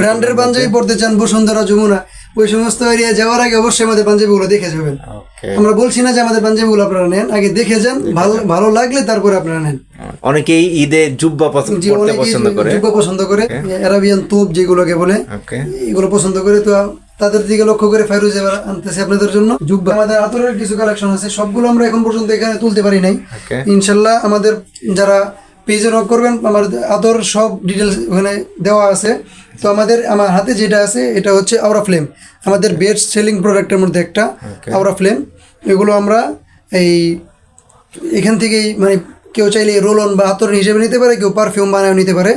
ব্র্যান্ডের পাঞ্জাবি পড়তে চান বসুন্ধরা যমুনা ওই সমস্ত এরিয়া যাওয়ার আগে অবশ্যই আমাদের পাঞ্জাবিগুলো দেখে যাবেন। আমরা বলছি না যে আমাদের পাঞ্জাবিগুলো আপনারা নেন আগে দেখে যান ভালো ভালো লাগলে তারপরে আপনারা নেন। অনেকেই ঈদে জুব্বা পছন্দ করতে পছন্দ করে। যুব পছন্দ করে অ্যারাবিয়ান তোপ যেগুলোকে বলে এগুলো পছন্দ করে তো তাদের দিকে লক্ষ্য করে ফাইরুজ এবার আনতেছে আপনাদের জন্য। জুব্বা আমাদের আতরের কিছু কালেকশন আছে সবগুলো আমরা এখন পর্যন্ত এখানে তুলতে পারি নাই। ইনশাল্লাহ আমাদের যারা পেজে নক করবেন আমার আদর সব ডিটেলস ওখানে দেওয়া আছে। তো আমাদের আমার হাতে যেটা আছে এটা হচ্ছে আওরা ফ্লেম আমাদের বেস্ট সেলিং প্রোডাক্টের মধ্যে একটা আওরা ফ্লেম এগুলো আমরা এই এখান থেকেই মানে কেউ চাইলে রোল অন বা আতর হিসেবে নিতে পারে কেউ পারফিউম বানায় নিতে পারে।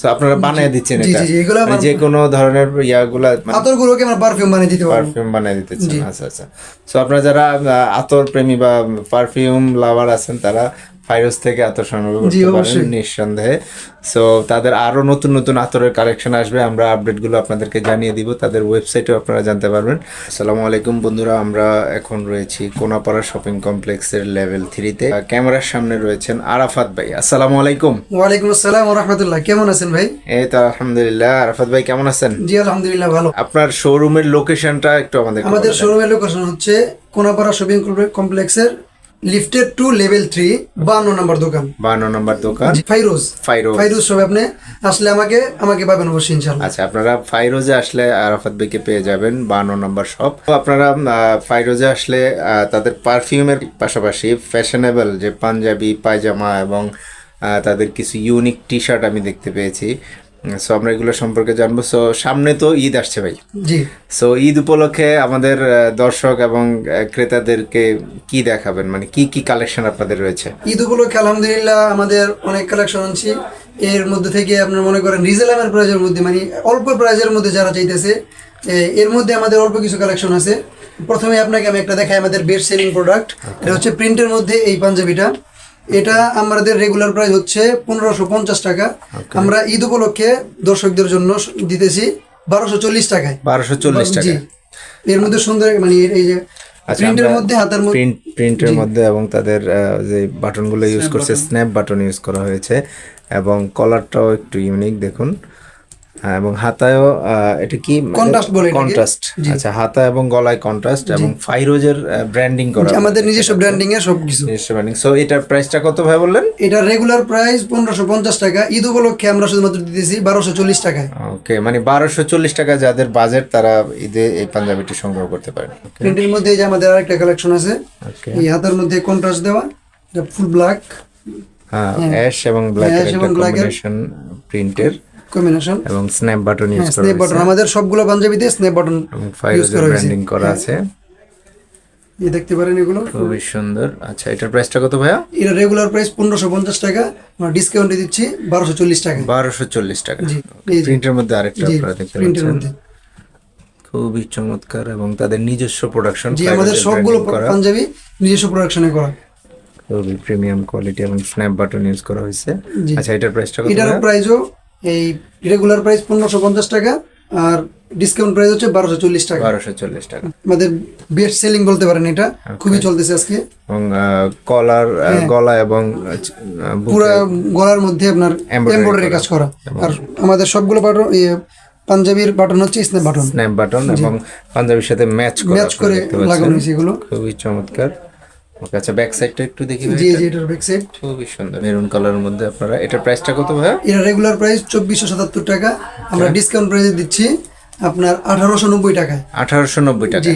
সো আপনারা বানিয়ে দিচ্ছেন জি, জি, এগুলো মানে যে কোনো ধরনের ইয়াগুলা মানে আতরগুলোকে আমরা পারফিউম বানিয়ে দিতে পারব। পারফিউম বানিয়ে দিতেছেন আচ্ছা আচ্ছা। সো আপনারা যারা আতর প্রেমী বা পারফিউম লাভার আছেন তারা ফাইরোজ থেকে আতর সংগ্রহ করতে পারেন নিঃসন্দেহে। সো তাদের আরও নতুন নতুন আতরের কালেকশন আসবে আমরা আপডেটগুলো আপনাদেরকে জানিয়ে দিব তাদের ওয়েবসাইটেও আপনারা জানতে পারবেন। আসসালামু আলাইকুম বন্ধুরা আমরা এখন রয়েছি কোনাপাড়া শপিং কমপ্লেক্সের লেভেল থ্রিতে ক্যামেরার সামনে রয়েছেন আরাফাত ভাই আসসালামু আলাইকুম। ওয়ালাইকুম আসসালাম রহমতুল্লাহ কেমন আছেন ভাই? এই তো আলহামদুলিল্লাহ আরাফাত ভাই কেমন আছেন? জি আলহামদুলিল্লাহ ভালো। আপনার শোরুমের লোকেশনটা একটু আমাদের আমাদের শোরুমের লোকেশন হচ্ছে কোনাপাড়া শপিং কমপ্লেক্সের লিফটেড টু লেভেল থ্রি বান্ন নম্বর দোকান। বান্ন নম্বর দোকান। ফাইরোজ ফাইরোজ ফাইরুজ সব আপনি আসলে আমাকে আমাকে পাবেন অবশ্যই ইনশাল্লাহ আচ্ছা আপনারা ফাইরোজে আসলে আরাফাত ভাইকে পেয়ে যাবেন বান্ন নম্বর শপ তো আপনারা ফাইরোজে আসলে তাদের পারফিউমের পাশাপাশি ফ্যাশনেবল যে পাঞ্জাবি পায়জামা এবং তাদের কিছু ইউনিক টি শার্ট আমি দেখতে পেয়েছি। সো আমরা এগুলো সম্পর্কে জানব। সো সামনে তো ঈদ আসছে ভাই। জি। সো ঈদ উপলক্ষে আমাদের দর্শক এবং ক্রেতাদেরকে কি দেখাবেন? মানে কি কি কালেকশন আপনাদের রয়েছে? ঈদ উপলক্ষে আলহামদুলিল্লাহ আমাদের অনেক কালেকশন আনছি। এর মধ্যে থেকে আপনার মনে করেন রিজনেবল প্রাইজের মধ্যে মানে অল্প প্রাইজের মধ্যে যারা চাইতেছে এর মধ্যে আমাদের অল্প কিছু কালেকশন আছে। প্রথমে আপনাকে আমি একটা দেখাই আমাদের বেস্ট সেলিং প্রোডাক্ট এটা হচ্ছে প্রিন্টের মধ্যে এই পাঞ্জাবিটা। এটা আমাদের রেগুলার প্রাইস হচ্ছে পনেরোশো পঞ্চাশ টাকা। আমরা ঈদ উপলক্ষে দর্শকদের জন্য দিতেছি বারোশো চল্লিশ টাকায়। বারোশো চল্লিশ টাকা এর মধ্যে সুন্দর মানে এই যে আচ্ছা, প্রিন্টের আমরা মধ্যে হাতের মধ্যে প্রিন্ট প্রিন্টের মধ্যে এবং তাদের আহ, যে বাটনগুলো ইউজ করছে স্ন্যাপ বাটন ইউজ করা হয়েছে এবং কলারটাও একটু ইউনিক দেখুন। হ্যাঁ, এবং হাতায়ও এটা কি? কন্ট্রাস্ট বলে কন্ট্রাস্ট আচ্ছা হাতা এবং গলায় কন্ট্রাস্ট এবং ফাইরোজের ব্র্যান্ডিং করা আমাদের নিজস্ব ব্র্যান্ডিং এর সবকিছু। নিজস্ব ব্র্যান্ডিং সো এটার প্রাইসটা কত ভাই বললেন? এটা রেগুলার প্রাইস পনেরোশো পঞ্চাশ টাকা। ঈদ উপলক্ষে আমরা শুধুমাত্র দিতেছি বারোশো চল্লিশ টাকায়। ওকে মানে বারোশো চল্লিশ টাকা যাদের বাজেট তারা ঈদে এই পাঞ্জাবিটি সংগ্রহ করতে পারেন। প্রিন্টের মধ্যে যে আমাদের আরেকটা কালেকশন আছে। এই হাতার মধ্যে কন্ট্রাস্ট দেওয়া। এটা ফুল ব্ল্যাক হ্যাঁ অ্যাশ এবং ব্ল্যাক কম্বিনেশন প্রিন্টের কম্বিনেশন এবং স্ন্যাপ বাটন ইউজ করা স্নেপ বাটন আমাদের সবগুলো পাঞ্জাবিতে স্নেপ বাটন ইউজ করা হয়েছে। ব্র্যান্ডিং করা আছে। এই দেখতে পারেন এগুলো। খুবই সুন্দর। আচ্ছা এটার প্রাইসটা কত ভাইয়া? এটা রেগুলার প্রাইস পনেরোশো পঞ্চাশ টাকা। আমরা ডিসকাউন্টে দিচ্ছি বারোশো চল্লিশ টাকা। বারোশো চল্লিশ টাকা। প্রিন্টের মধ্যে আরেকটা আপনারা দেখতে পাচ্ছেন। খুবই চমৎকার এবং তাদের নিজস্ব প্রোডাকশন জি আমাদের সবগুলো পাঞ্জাবি নিজস্ব প্রোডাকশনে করা। খুবই প্রিমিয়াম কোয়ালিটি এবং স্ন্যাপ বাটন ইউজ করা হয়েছে। আচ্ছা এটার প্রাইসটা কত ভাইয়া? প্রাইসও এই রেগুলার প্রাইস পনেরোশো পঞ্চাশ টাকা আর ডিসকাউন্ট প্রাইস হচ্ছে বারোশো চল্লিশ টাকা। বারোশো চল্লিশ টাকা। আমাদের বেস্ট সেলিং বলতে পারেন এটা। খুবই চলতেছে আজকে। এবং কলার গলা এবং পুরো গলার মধ্যে আপনার এমব্রয়ডারি কাজ করা। আর আমাদের সবগুলো বাটন ইয়ে, পাঞ্জাবির বাটন হচ্ছে স্ন্যাপ বাটন স্ন্যাপ বাটন এবং পাঞ্জাবির সাথে ম্যাচ করা ম্যাচ করে লাগানো হয়েছে এগুলো। খুবই চমৎকার। ওকে আচ্ছা ব্যাক সাইডটা একটু দেখি জি জি এটার ব্যাক সাইড খুবই সুন্দর। মেরুন কালারের মধ্যে আপনারা। এটার প্রাইসটা কত ভাইয়া? এটা রেগুলার প্রাইস চব্বিশশো সাতাত্তর টাকা। আমরা ডিসকাউন্ট প্রাইসে দিচ্ছি আপনার আঠারোশো নব্বই টাকায়। আঠারোশো নব্বই টাকা জি।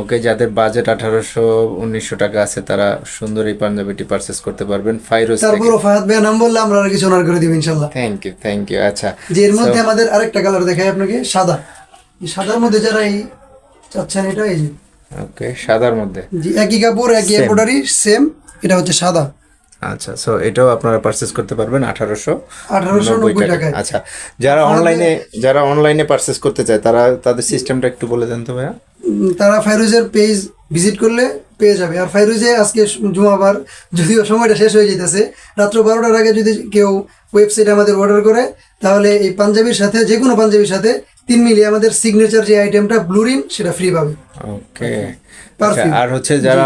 ওকে যাদের বাজেট আঠারোশো উনিশশো টাকা আছে তারা সুন্দর এই পাঞ্জাবিটি পারচেস করতে পারবেন। ফাইরোজ থেকে। তারপরও ফাহাদ ভাইয়া নাম বললে আমরা আর কিছু অনার করে দিব ইনশাল্লাহ। থ্যাংক ইউ থ্যাংক ইউ আচ্ছা। যে এর মধ্যে আমাদের আরেকটা কালার দেখাই আপনাকে সাদা। এই সাদার মধ্যে যারা এই চাচ্ছেন এটা এই যে ওকে সাদার মধ্যে? জি একই কাপড় একই এম্ব্রয়ডারি সেম এটা হচ্ছে সাদা। আচ্ছা সো এটাও আপনারা পারচেস করতে পারবেন আঠারোশো আঠারোশো নব্বই টাকায়। আচ্ছা যারা অনলাইনে যারা অনলাইনে পারচেস করতে চায় তারা তাদের সিস্টেমটা একটু বলে দেন তো ভাইয়া। তারা ফাইরুজের পেজ ভিজিট করলে পেয়ে যাবে। আর ফাইরুজে আজকে জুমাবার যদিও সময়টা শেষ হয়ে যেতেছে রাত্র বারোটার আগে যদি কেউ ওয়েবসাইটে আমাদের অর্ডার করে তাহলে এই পাঞ্জাবির সাথে যে কোনো পাঞ্জাবির সাথে তিন মিলিয়ে আমাদের সিগনেচার যে আইটেমটা ব্লুরিন সেটা ফ্রি পাবে। ওকে Perfume। আর হচ্ছে যারা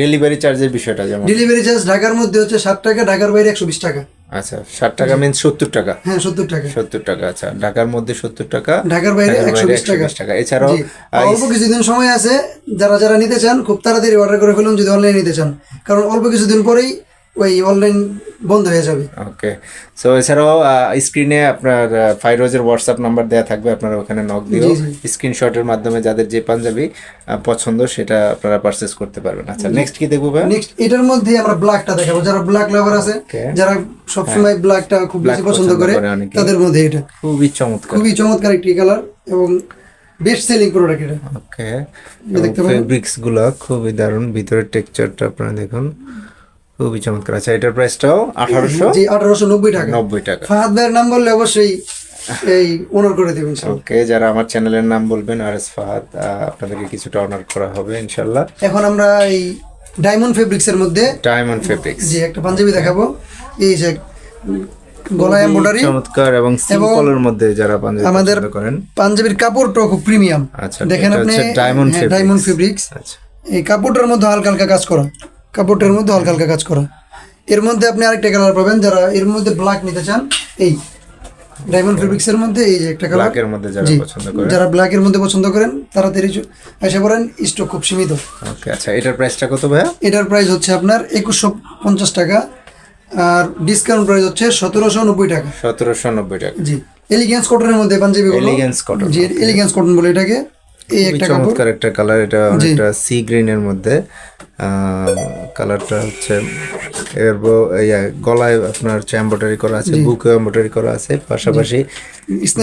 ডেলিভারি চার্জের বিষয়টা যেমন। ডেলিভারি চার্জ ঢাকার মধ্যে হচ্ছে ষাট টাকা ঢাকার বাইরে একশো বিশ টাকা। আচ্ছা ষাট টাকা মিন সত্তর টাকা। হ্যাঁ সত্তর টাকা। সত্তর টাকা আচ্ছা ঢাকার মধ্যে সত্তর টাকা ঢাকার বাইরে একশো বিশ টাকা। টাকা। এছাড়াও অল্প কিছুদিন সময় আছে যারা যারা নিতে চান খুব তাড়াতাড়ি অর্ডার করে ফেলুন যদি অনলাইনে নিতে চান। কারণ অল্প কিছুদিন পরেই ওই অনলাইন বন্ধ হয়ে যাবে। ওকে সো এছাড়াও স্ক্রিনে আপনার ফাইরোজের হোয়াটসঅ্যাপ নাম্বার দেওয়া থাকবে আপনারা ওখানে নক দিও স্ক্রিনশটের মাধ্যমে যাদের যে পাঞ্জাবি পছন্দ সেটা আপনারা পারচেস করতে পারবেন। আচ্ছা নেক্সট কি দেখব ভাই? নেক্সট এটার মধ্যে আমরা ব্ল্যাকটা দেখাবো। যারা ব্ল্যাক লাভার আছে যারা সবসময় ব্ল্যাকটা খুব বেশি পছন্দ করে তাদের মধ্যে এটা। খুবই চমৎকার। খুবই চমৎকার একটি কালার এবং বেস্ট সেলিং প্রোডাক্ট এটা। ওকে। ফেব্রিক্সগুলো খুবই দারুণ। ভিতরের টেক্সচারটা আপনারা দেখুন। খুবই চমৎকার আছে। এটার প্রাইসটাও আঠারোশো জি আঠারোশো নব্বই টাকা। নব্বই টাকা। ফাহাদ ভাইয়ের নাম বললে অবশ্যই এই অনার করে দেবেন ওকে যারা আমার চ্যানেলের নাম বলবেন আর এস ফাহাদ আপনাদেরকে কিছুটা অনার করা হবে ইনশাল্লাহ এখন আমরা এই ডায়মন্ড ফেব্রিক্স এর মধ্যে ডায়মন্ড ফেব্রিক্স যে একটা পাঞ্জাবি দেখাবো। এই যে গলা এমব্রয়ডারি চমৎকার এবং সিম্পলের মধ্যে যারা পাঞ্জাবি আমাদের করেন। পাঞ্জাবির কাপড়টাও খুব প্রিমিয়াম আচ্ছা দেখেন আপনি? ডায়মন্ড ডায়মন্ড ফেব্রিক্স আচ্ছা। এই কাপড়টার মধ্যে হালকা হালকা কাজ করা। কাপড়টার মধ্যে হালকা হালকা কাজ করা। এর মধ্যে আপনি আরেকটা কালার পাবেন যারা এর মধ্যে ব্ল্যাক নিতে চান এই ডায়মন্ড ফেব্রিক্স এর মধ্যে এই যে একটা কালার ব্ল্যাকের মধ্যে যারা পছন্দ করেন। যারা ব্ল্যাক এর মধ্যে পছন্দ করেন তারা চ- এসে পড়েন স্টক খুব সীমিত। ওকে আচ্ছা এটার প্রাইসটা কত ভাইয়া? এটার প্রাইস হচ্ছে আপনার একুশশো পঞ্চাশ টাকা আর ডিসকাউন্ট প্রাইস হচ্ছে সতেরোশো নব্বই টাকা। সতেরোশো নব্বই টাকা। জি এলিগেন্স কটনের মধ্যে পাঞ্জাবি Elegance কটন জি এলিগেন্স কটন বলে এটাকে এই একটা কাপড়। চমৎকার একটা কালার এটা অনেকটা সি গ্রিনের মধ্যে। কালারটা হচ্ছে এর ইয়া, গলায় আপনার হচ্ছে এম্ব্রয়ডারি করা আছে বুকে এম্ব্রয়ডারি করা আছে পাশাপাশি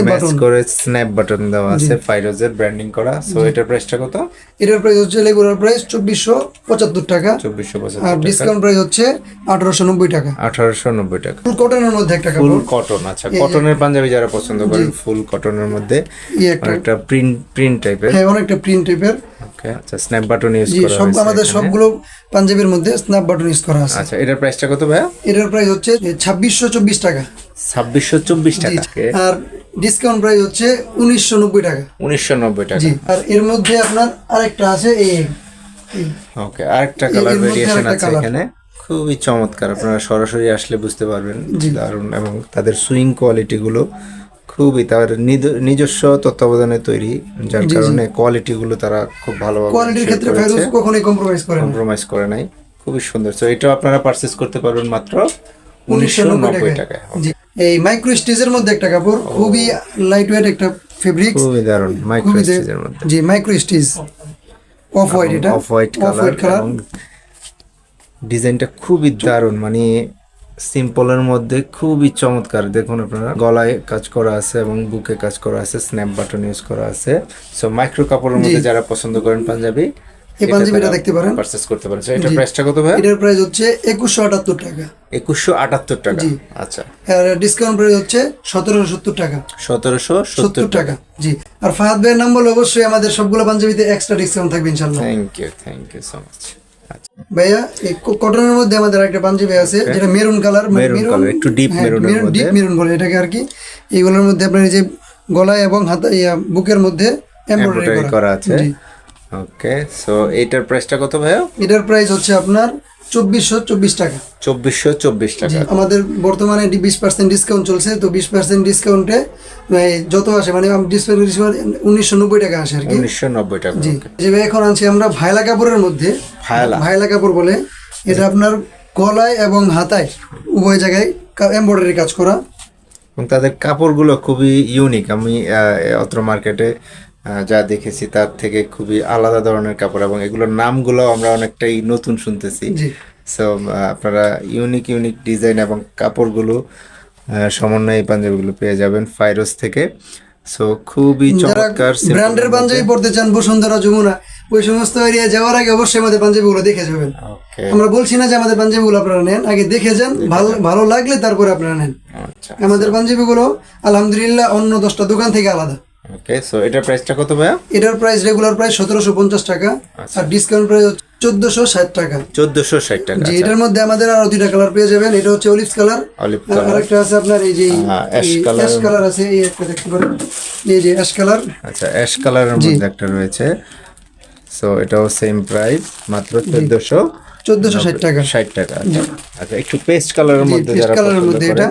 ম্যাচ করে স্ন্যাপ বাটন দেওয়া আছে ফাইরোজের ব্র্যান্ডিং করা। সো এটার প্রাইসটা কত? এটার প্রাইস হচ্ছে রেগুলার প্রাইস চব্বিশশো পঁচাত্তর টাকা। চব্বিশশো আর ডিসকাউন্ট প্রাইস হচ্ছে আঠারোশো নব্বই টাকা। আঠারোশো নব্বই টাকা। ফুল কটনের মধ্যে একটা ফুল কটন আচ্ছা কটনের পাঞ্জাবি যারা পছন্দ করেন ফুল কটনের মধ্যে একটা। প্রিন্ট প্রিন্ট টাইপের হ্যাঁ অনেকটা প্রিন্ট টাইপের ওকে আচ্ছা স্ন্যাপ বাটন ইউজ করা সব আমাদের এখানে। সবগুলো পাঞ্জাবির মধ্যে স্ন্যাপ বাটন ইউজ করা আছে। আচ্ছা এটার প্রাইসটা কত ভাইয়া? এটার প্রাইস হচ্ছে ছাব্বিশশো চব্বিশ টাকা। ছাব্বিশশো চব্বিশ টাকা। আর ডিসকাউন্ট প্রাইস হচ্ছে উনিশশো নব্বই টাকা। উনিশশো নব্বই টাকা। আর এর মধ্যে আপনার আরেকটা আছে এই ওকে আরেকটা কালার ভেরিয়েশন আছে এখানে। খুবই চমৎকার আপনারা সরাসরি আসলে বুঝতে পারবেন দারুণ এবং তাদের সুইং কোয়ালিটি গুলো খুবই তার নিজস্ব তত্ত্বাবধানে তৈরি যার কারণে কোয়ালিটি গুলো তারা খুব ভালো কোয়ালিটির ক্ষেত্রে ফেরোজ কখনোই কম্প্রোমাইজ করে কম্প্রোমাইজ করে নাই। খুবই সুন্দর। তো এটাও আপনারা পারচেজ করতে পারবেন মাত্র উনিশশো নব্বই টাকায়। এই মাইক্রো স্টিচের মধ্যে একটা কাপড় খুবই লাইট ওয়েট একটা ফেব্রিক খুবই দারুণ মাইক্রো খুবই মধ্যে। জি মাইক্রো স্টিচ অফ হোয়াইট এটা। অফ হোয়াইট কালার ডিজাইনটা খুবই দারুণ। মানে সিম্পলের মধ্যে খুবই চমৎকার। দেখুন আপনারা গলায় কাজ করা আছে এবং বুকে কাজ করা আছে স্ন্যাপ বাটন ইউজ করা আছে। সো মাইক্রো কাপড়ের মধ্যে যারা পছন্দ করেন পাঞ্জাবি এই পাঞ্জাবিটা দেখতে পারেন। পারচেস করতে পারেন। এটার প্রাইসটা কত ভাই এটার প্রাইস হচ্ছে একুশশো আটাত্তর টাকা। একুশশো আটাত্তর টাকা। আচ্ছা। আর ডিসকাউন্ট প্রাইস হচ্ছে সতেরোশো সত্তর টাকা। সতেরোশো সত্তর সত্তর টাকা। জি। আর ফাহাদ ভাইয়ের নাম বলে অবশ্যই আমাদের সবগুলো পাঞ্জাবিতে এক্সট্রা ডিসকাউন্ট থাকবে ইনশাল্লাহ thank you thank you so much ভাইয়া এই কটনের মধ্যে আমাদের একটা পাঞ্জাবি আছে যেটা মেরুন কালার মেরুন colour, একটু ডিপ মেরুন ডিপ মেরুন বলে এটাকে আর কি। এইগুলোর মধ্যে আপনার যে গলায় এবং হাতা বুকের মধ্যে এমব্রয়ডারি করা। আছে। ওকে সো এইটার প্রাইসটা কত ভাইয়া? এটার প্রাইস হচ্ছে আপনার চব্বিশশো চব্বিশ টাকা। চব্বিশশো চব্বিশ টাকা। আমাদের বর্তমানে বিশ পার্সেন্ট ডিসকাউন্ট চলছে তো বিশ পার্সেন্ট ডিসকাউন্টে যত আসে মানে ডিসকাউন্ট উনিশশো নব্বই টাকা আসে আর কি। উনিশশো নব্বই টাকা জি যে এখন আনছি আমরা ভাইলা কাপড়ের মধ্যে। ভায়লা। ভাইলা কাপড় বলে এটা আপনার গলায় এবং হাতায় উভয় জায়গায় এমব্রয়ডারি কাজ করা। এবং তাদের কাপড়গুলো খুবই ইউনিক আমি অত্র মার্কেটে যা দেখেছি তার থেকে খুবই আলাদা ধরনের কাপড় এবং এগুলোর নামগুলো আমরা অনেকটাই নতুন শুনতেছি। সো আপনারা ইউনিক ইউনিক ডিজাইন এবং কাপড়গুলো সমন্বয়ে এই পাঞ্জাবিগুলো পেয়ে যাবেন ফাইরোজ থেকে। সো খুবই চমৎকার ব্র্যান্ডের পাঞ্জাবি পড়তে চান বসুন্ধরা যমুনা ওই সমস্ত এরিয়া যাওয়ার আগে অবশ্যই আমাদের পাঞ্জাবিগুলো দেখে যাবেন। আমরা বলছি না যে আমাদের পাঞ্জাবিগুলো আপনারা নেন আগে দেখে যান ভালো ভালো লাগলে তারপরে আপনারা নেন। আচ্ছা আমাদের পাঞ্জাবিগুলো আলহামদুলিল্লাহ অন্য দশটা দোকান থেকে আলাদা। ওকে সো এটার প্রাইসটা কত ভাইয়া? এটার প্রাইস রেগুলার প্রাইস সতেরোশো পঞ্চাশ টাকা আচ্ছা। আর ডিসকাউন্ট প্রাইস চোদ্দশো ষাট টাকা। চোদ্দশো ষাট টাকা জি এটার মধ্যে আমাদের আরও দুইটা কালার পেয়ে যাবেন এটা হচ্ছে অলিভ কালার Olive আর আরেকটা আছে আপনার এই যে। অ্যাশ কালার আছে এই একটা দেখতে পারেন। এই যে অ্যাশ কালার আচ্ছা অ্যাশ কালারের মধ্যে একটা রয়েছে। সো এটাও সেম প্রাইস মাত্র চোদ্দশো চোদ্দশো ষাট টাকা। ষাট টাকা আচ্ছা। আচ্ছা একটু পেস্ট কালারের মধ্যে যারা পছন্দ মধ্যে এটা।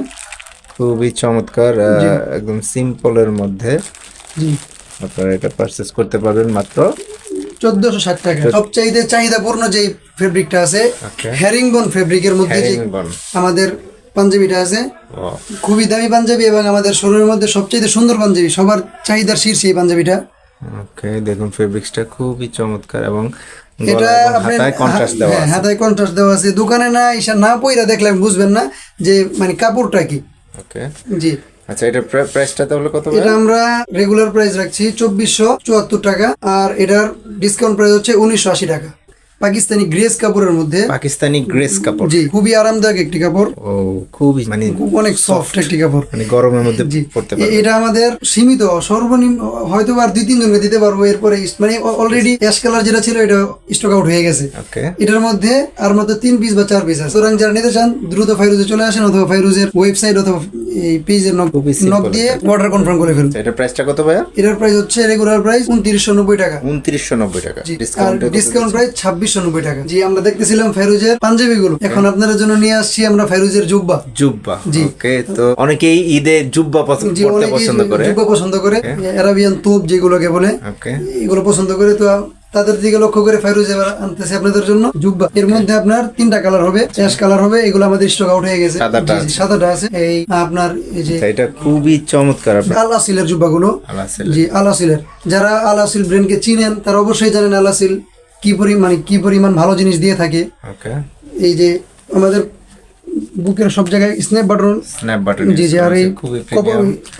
খুবই চমৎকার একদম সিম্পলের মধ্যে। জি আপনারা এটা পারচেস করতে পারবেন মাত্র চোদ্দশো ষাট টাকা। সবচাইতে চাহিদাপূর্ণ যে ফেব্রিকটা আছে. হ্যারিংবন ফেব্রিকের মধ্যে যে আমাদের পাঞ্জাবিটা আছে খুবই দামি পাঞ্জাবি এবং আমাদের শরীরের মধ্যে সবচেয়ে সুন্দর পাঞ্জাবি সবার চাহিদার শীর্ষে এই পাঞ্জাবিটা। ওকে দেখুন ফেব্রিক্সটা খুবই চমৎকার এবং এটা হাতায় কন্ট্রাস্ট দেওয়া হ্যাঁ, আছে। হাতায় কন্ট্রাস্ট দেওয়া আছে। দোকানে না এসে না পইরা দেখলে বুঝবেন না যে মানে কাপড়টা কি। ওকে। জি। আচ্ছা এটা প্রাইসটা তাহলে কত এটা আমরা রেগুলার প্রাইস রাখছি চব্বিশশো চুয়াত্তর টাকা, আর এটার ডিসকাউন্ট প্রাইস হচ্ছে উনিশশো আশি টাকা। পাকিস্তানি গ্রেস কাপড়ের মধ্যে। পাকিস্তানি গ্রেস কাপড়। জি খুবই আরামদায়ক একটি কাপড়। ও খুবই মানে অনেক সফট একটি কাপড়। মানে গরমের মধ্যে পড়তে পারবে। এটা আমাদের সীমিত সর্বনিম্ন হয়তো আর দুই তিনজনকে দিতে পারব এরপরে মানে অলরেডি অ্যাশ কালার যেটা ছিল এটা স্টক আউট হয়ে গেছে। ওকে এটার মধ্যে আর মাত্র তিন পিস বা চার পিস আছে। সুতরাং যারা নিতে চান দ্রুত ফাইরুজে চলে আসেন অথবা ফাইরুজের ওয়েবসাইট অথবা এই পেজের নক দিয়ে অর্ডার কনফার্ম করে ফেলুন। এটা প্রাইসটা কত ভাইয়া? এটার প্রাইস হচ্ছে রেগুলার প্রাইস উনত্রিশশো নব্বই টাকা। উনত্রিশশো নব্বই টাকা। আর ডিসকাউন্ট প্রাইস নব্বই টাকা। জি আমরা দেখতেছিলাম ফাইরুজের পাঞ্জাবি গুলো। এখন আপনাদের জন্য নিয়ে আসছি আমরা ফাইরুজের জুব্বা। জুব্বা জি। ওকে তো অনেকেই ঈদে জুব্বা পছন্দ করতে পছন্দ করে। জুব্বা পছন্দ করে। তোপ যেগুলোকে বলে এগুলো পছন্দ করে। তো তাদের দিকে লক্ষ্য করে ফাইরুজ এবার আনতেছে আপনাদের জন্য জুব্বা। এর মধ্যে আপনার তিনটা কালার হবে। অ্যাশ কালার হবে এগুলো আমাদের স্টক আউট হয়ে গেছে। সাদাটা আছে। এই আপনার এই যে আচ্ছা, এটা খুবই চমৎকার আল আসিলের জুব্বাগুলো। জি আল আসিলের যারা আল আসিল ব্র্যান্ডকে চিনেন তারা অবশ্যই জানেন আল আসিল কি পরিমাণ মানে কি পরিমাণ ভালো জিনিস দিয়ে থাকে। এই যে আমাদের বুকের সব জায়গায় স্ন্যাপ বাটন স্ন্যাপ বাটন জি জি আর এই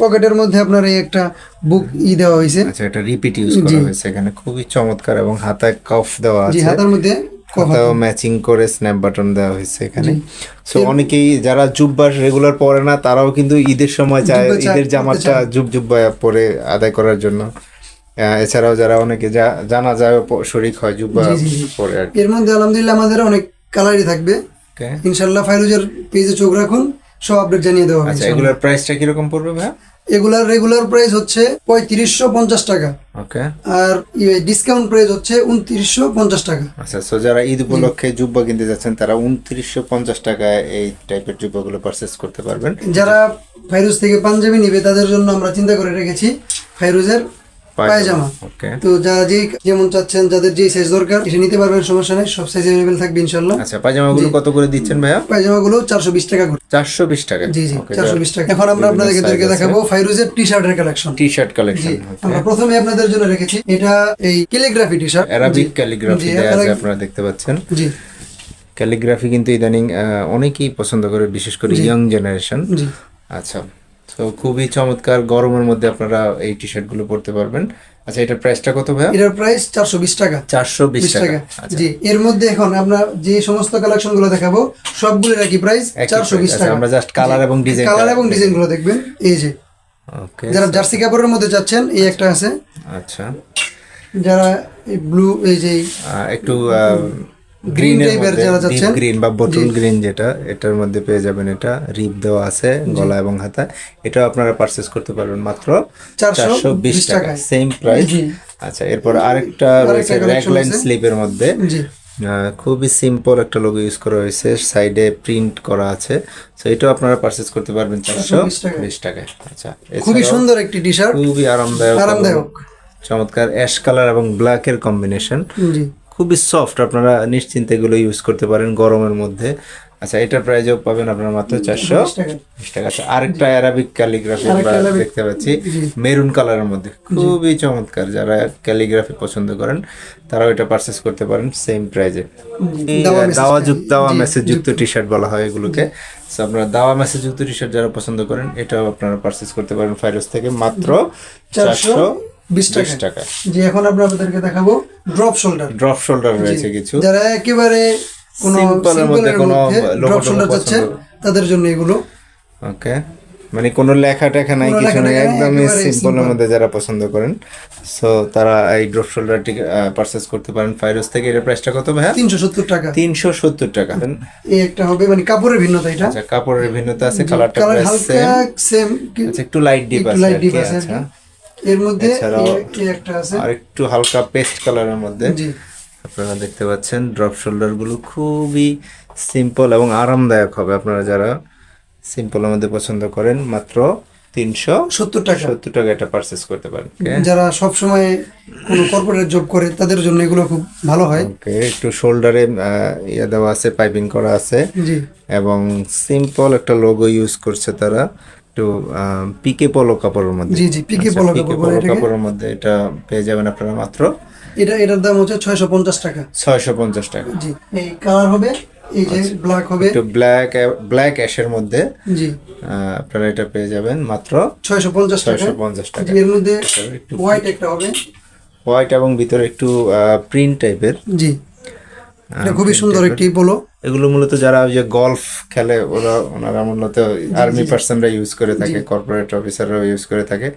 পকেটের মধ্যে আপনার এই একটা বুক ই দেওয়া হয়েছে। আচ্ছা এটা রিপিট ইউজ করা হয়েছে এখানে খুবই চমৎকার এবং হাতায় কফ দেওয়া আছে। জি হাতার মধ্যে হাতাও ম্যাচিং করে স্ন্যাপ বাটন দেওয়া হয়েছে এখানে। সো অনেকেই যারা জুব্বা রেগুলার পরে না তারাও কিন্তু ঈদের সময় চায় ঈদের জামাটা জুব জুব্বা পরে আদায় করার জন্য। এছাড়াও যারা অনেকে জানা যায় শরিক হয় জুব্বা। পরে আর এর মধ্যে আলহামদুলিল্লাহ আমাদের অনেক কালারই থাকবে। ইনশাল্লাহ ফাইরুজের পেজে চোখ রাখুন সব আপডেট জানিয়ে দেওয়া আচ্ছা এগুলোর প্রাইসটা কীরকম পড়বে ভাই এগুলার রেগুলার প্রাইস হচ্ছে পঁয়ত্রিশশো পঞ্চাশ টাকা। ওকে। আর ডিসকাউন্ট প্রাইস হচ্ছে উনত্রিশশো পঞ্চাশ টাকা। আচ্ছা সো যারা ঈদ উপলক্ষে জুব্বা কিনতে যাচ্ছেন তারা উনত্রিশশো পঞ্চাশ টাকায় এই টাইপের জুব্বাগুলো পারচেস করতে পারবেন। যারা ফাইরুজ থেকে পাঞ্জাবি নিবে তাদের জন্য আমরা চিন্তা করে রেখেছি ফাইরুজের পায়জামা। তো যারা যে যেমন চাচ্ছেন যাদের যে সাইজ দরকার এসে নিতে পারবেন সমস্যা নেই সব সাইজ অ্যাভেলেবেল থাকবে ইনশাল্লাহ আচ্ছা পায়জামাগুলো কত করে দিচ্ছেন ভাইয়া? পায়জামাগুলো চারশো বিশ টাকা করে। চারশো বিশ টাকা। জি জি Okay, চারশো বিশ টাকা। এখন আমরা আপনাদেরকে দেখাবো ফাইরুজের টি কালেকশন শার্ট কালেকশন আমরা প্রথমে আপনাদের জন্য রেখেছি এটা এই ক্যালিগ্রাফি টি অ্যারাবিক ক্যালিগ্রাফি জি, দেয়া আছে আপনারা দেখতে পাচ্ছেন। জি। ক্যালিগ্রাফি কিন্তু ইদানিং অনেকেই পছন্দ করে বিশেষ করে ইয়ং জেনারেশন জি। আচ্ছা। তো খুবই চমৎকার গরমের মধ্যে আপনারা এই টি শার্টগুলো পরতে পারবেন। আচ্ছা এটার প্রাইসটা কত ভাইয়া? এটার প্রাইস চারশো বিশ টাকা। চারশো বিশ টাকা। আচ্ছা। জি এর মধ্যে এখন আমরা যে সমস্ত কালেকশনগুলো দেখাবো সবগুলোর একই প্রাইস চারশো বিশ আচ্ছা, টাকা। আমরা জাস্ট কালার এবং design কালার এবং ডিজাইনগুলো দেখবেন। এই যে ওকে যারা জার্সি কাপড়ের মধ্যে যাচ্ছেন এই একটা আছে। আচ্ছা। যারা এই ব্লু এই যে একটু গ্রিন type যারা যাচ্ছেন। গ্রিন বা বোতল গ্রিন যেটা এটার মধ্যে পেয়ে যাবেন এটা রিপ দেওয়া আছে গলা এবং হাতা এটাও আপনারা পারচেজ করতে পারবেন মাত্র চারশো বিশ টাকা সেম প্রাইস আচ্ছা এরপর আরেকটা রয়েছে র্যাকলাইন আছে। স্লিপের মধ্যে। খুবই সিম্পল একটা লোগো ইউজ করা হয়েছে সাইডে প্রিন্ট করা আছে। তো এটাও আপনারা পারচেজ করতে পারবেন চারশো বিশ টাকায়। আচ্ছা খুবই সুন্দর একটি টি শার্ট খুবই আরামদায়ক আরামদায়ক। চমৎকার অ্যাশ কালার এবং ব্ল্যাক এর কম্বিনেশন খুবই সফট আপনারা নিশ্চিন্তে এগুলো ইউজ করতে পারেন গরমের মধ্যে। আচ্ছা এটার প্রাইজও পাবেন আপনার মাত্র চারশো বিশ টাকা। আচ্ছা আরেকটা অ্যারাবিক ক্যালিগ্রাফি আমরা দেখতে পাচ্ছি। মেরুন কালারের মধ্যে। খুবই চমৎকার। যারা ক্যালিগ্রাফি পছন্দ করেন তারাও এটা পারচেস করতে পারেন সেম প্রাইজে দাওয়া যুক্ত দাওয়া মেসেজ যুক্ত টি শার্ট বলা হয় এগুলোকে। আপনারা দাওয়া মেসেজ যুক্ত টি শার্ট যারা পছন্দ করেন এটাও আপনারা পারচেস করতে পারেন ফাইরোস থেকে মাত্র চারশো বিশ বিশ টাকা টাকা। জি এখন আপনাদেরকে দেখাবো ড্রপ শোল্ডার ড্রপ শোল্ডার রয়েছে কিছু। যারা একেবারে কোনো মধ্যে সিম্পলের কোনো মধ্যে logo ড্রপ শোল্ডার যাচ্ছে তাদের জন্য এগুলো। ওকে মানে কোনো লেখা টেখা নাই কিছু নাই একদমই সিম্পলের মধ্যে যারা পছন্দ করেন। সো তারা এই ড্রপ শোল্ডারটি পারচেস করতে পারেন ফাইরোস থেকে। এর প্রাইসটা কত তিনশো সত্তর টাকা। তিনশো সত্তর টাকা। এই একটা হবে মানে কাপড়ের ভিন্নতা এটা। আচ্ছা কাপড়ের ভিন্নতা আছে কালারটা কালার হালকা সেম আচ্ছা একটু লাইট ডিপ আছে আছে আচ্ছা। এর মধ্যে একটা আছে। আর একটু হালকা পেস্ট কালারের মধ্যে আপনারা দেখতে পাচ্ছেন ড্রপ শোল্ডারগুলো খুবই সিম্পল এবং আরামদায়ক হবে। আপনারা যারা সিম্পলের মধ্যে পছন্দ করেন মাত্র তিনশো সত্তর টাকা। সত্তর টাকা এটা পারচেস করতে পারেন যারা সব সময় কোনো কর্পোরেট জব করে তাদের জন্য এগুলো খুব ভালো হয়। ওকে একটু শোল্ডারে ইয়ে দেওয়া আছে পাইপিং করা আছে। এবং সিম্পল একটা লোগো ইউজ করছে তারা। একটু পিকে পলো কাপড়ের মধ্যে। জি, জি, পিকে আচ্ছা, পলো কাপড় বলে। কাপড়ের মধ্যে এটা পেয়ে যাবেন আপনারা মাত্র। এটা এটার দাম হচ্ছে ছয়শো পঞ্চাশ টাকা। ছয়শো পঞ্চাশ টাকা। জি এই কালার হবে এই যে আচ্ছা। ব্ল্যাক হবে। একটু ব্ল্যাক ব্ল্যাক অ্যাশের মধ্যে। জি। আপনারা এটা পেয়ে যাবেন মাত্র ছয়শো পঞ্চাশ টাকা। ছয়শো পঞ্চাশ টাকা। এর মধ্যে হোয়াইট একটা হবে। হোয়াইট এবং ভিতরে একটু প্রিন্ট টাইপের জি। এটা খুবই সুন্দর একটি পোলো এগুলো মূলত যারা ওই যে গলফ খেলে ওরা ওনারা মূলত আর্মি পার্সনরা ইউজ করে থাকে কর্পোরেট অফিসাররা ইউজ করে থাকে।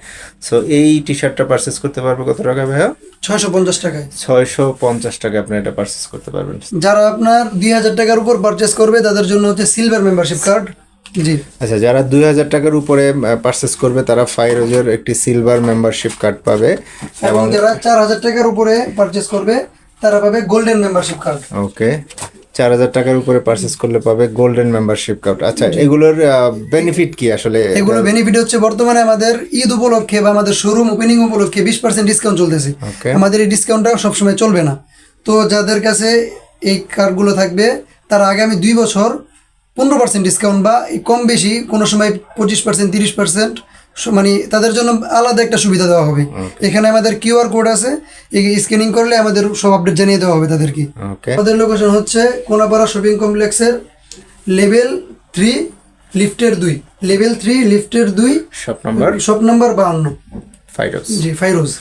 সো এই টি শার্টটা পারচেস করতে পারবে কত টাকা ভাইয়া? ছয়শো পঞ্চাশ টাকায়। ছয়শো পঞ্চাশ টাকা আপনি এটা পারচেস করতে পারবেন। যারা আপনার দুই হাজার টাকার উপর পারচেস করবে তাদের জন্য হচ্ছে সিলভার মেম্বারশিপ কার্ড জি। আচ্ছা যারা দুই হাজার টাকার উপরে পারচেস করবে তারা ফাইরোজের একটি সিলভার মেম্বারশিপ কার্ড পাবে এবং যারা চার হাজার টাকার উপরে পারচেস করবে তারা পাবে গোল্ডেন মেম্বারশিপ কার্ড ওকে চার হাজার টাকার উপরে পারচেস করলে পাবে গোল্ডেন মেম্বারশিপ কার্ড আচ্ছা এগুলোর বেনিফিট কি আসলে? এগুলো বেনিফিট হচ্ছে বর্তমানে আমাদের ঈদ উপলক্ষে বা আমাদের শোরুম ওপেনিং উপলক্ষে বিশ পার্সেন্ট ডিসকাউন্ট চলতেছে। আমাদের এই ডিসকাউন্টটা সবসময় চলবে না। তো যাদের কাছে এই কার্ডগুলো থাকবে তারা আগামী দুই বছর পনেরো পার্সেন্ট ডিসকাউন্ট বা কম বেশি কোনো সময় পঁচিশ পার্সেন্ট তিরিশ পার্সেন্ট মানে তাদের জন্য আলাদা একটা সুবিধা দেওয়া হবে। এখানে আমাদের কিউআর কোড আছে স্ক্যানিং করলে আমাদের সব আপডেট জানিয়ে দেওয়া হবে তাদেরকে। আমাদের লোকেশন হচ্ছে কোনাপাড়া শপিং কমপ্লেক্সের লেভেল থ্রি লিফটের দুই। লেভেল থ্রি লিফটের দুই শপ নাম্বার শপ নাম্বার বাহান্ন। ফাইরোজ জি ফাইরোজ